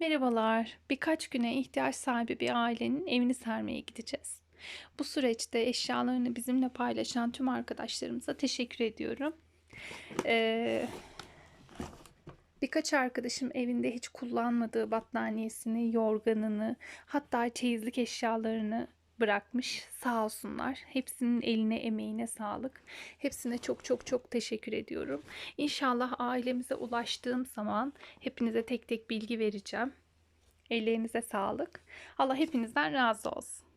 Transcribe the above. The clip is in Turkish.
Merhabalar. Birkaç güne ihtiyaç sahibi bir ailenin evini sermeye gideceğiz. Bu süreçte eşyalarını bizimle paylaşan tüm arkadaşlarımıza teşekkür ediyorum. Ee, birkaç arkadaşım evinde hiç kullanmadığı battaniyesini, yorganını, hatta çeyizlik eşyalarını bırakmış. Sağ olsunlar. Hepsinin eline, emeğine sağlık. Hepsine çok çok çok teşekkür ediyorum. İnşallah ailemize ulaştığım zaman hepinize tek tek bilgi vereceğim. Ellerinize sağlık. Allah hepinizden razı olsun.